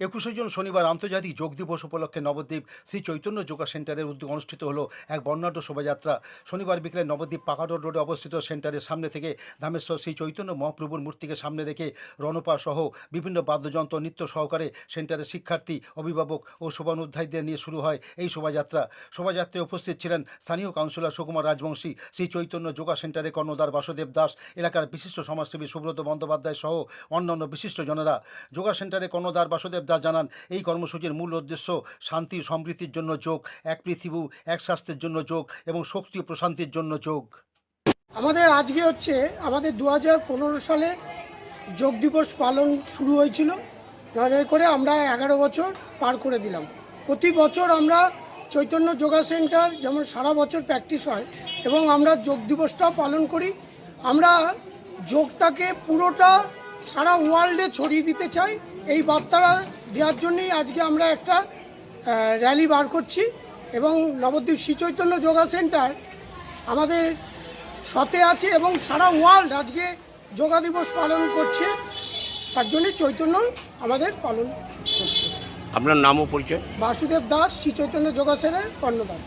একুশে জুন শনিবার আন্তর্জাতিক যোগ দিবস উপলক্ষে নবদ্বীপ শ্রী চৈতন্য যোগা সেন্টারের উদ্যোগ অনুষ্ঠিত হলো এক বর্ণাঢ্য শোভাযাত্রা। শনিবার বিকেলে নবদ্বীপ পাকাডোর রোডে অবস্থিত সেন্টারের সামনে থেকে ধামেশ্বর শ্রী চৈতন্য মহাপ্রভুর মূর্তিকে সামনে রেখে রণপা সহ বিভিন্ন বাদ্যযন্ত্র নৃত্য সহকারে সেন্টারের শিক্ষার্থী, অভিভাবক ও শোভানুধ্যায়ীদের নিয়ে শুরু হয় এই শোভাযাত্রা। শোভাযাত্রায় উপস্থিত ছিলেন স্থানীয় কাউন্সিলর সুকুমার রাজবংশী, শ্রী চৈতন্য যোগা সেন্টারের কর্ণধার বাসুদেব দাস, এলাকার বিশিষ্ট সমাজসেবী সুব্রত বন্দ্যোপাধ্যায় সহ অন্যান্য বিশিষ্ট জনেরা যোগা সেন্টারে কর্ণধার বাসুদেব দাস জানান। এই কর্মসূচির মূল উদ্দেশ্য শান্তি, সমৃদ্ধির জন্য যোগ, এক পৃথিবী, এক স্বাস্থ্যের জন্য যোগ এবং শক্তি ও প্রশান্তির জন্য যোগ। আমাদের আজকে হচ্ছে, আমাদের দু হাজার পনেরো সালে যোগ দিবস পালন শুরু হয়েছিল। করে আমরা এগারো বছর পার করে দিলাম। প্রতি বছর আমরা চৈতন্য যোগা সেন্টার যেমন সারা বছর প্র্যাকটিস হয় এবং আমরা যোগ দিবসটাও পালন করি। আমরা যোগটাকে পুরোটা সারা ওয়ার্ল্ডে ছড়িয়ে দিতে চাই। এই বার্তাটা দেওয়ার জন্যই আজকে আমরা একটা র্যালি বার করছি এবং নবদ্বীপ শ্রী চৈতন্য যোগা সেন্টার আমাদের সতে আছে এবং সারা ওয়ার্ল্ড আজকে যোগা দিবস পালন করছে। তার জন্যই চৈতন্য আমাদের পালন করছে। আপনার নাম ও পরিচয়? বাসুদেব দাস শ্রী চৈতন্য যোগাসনের কর্ণধার।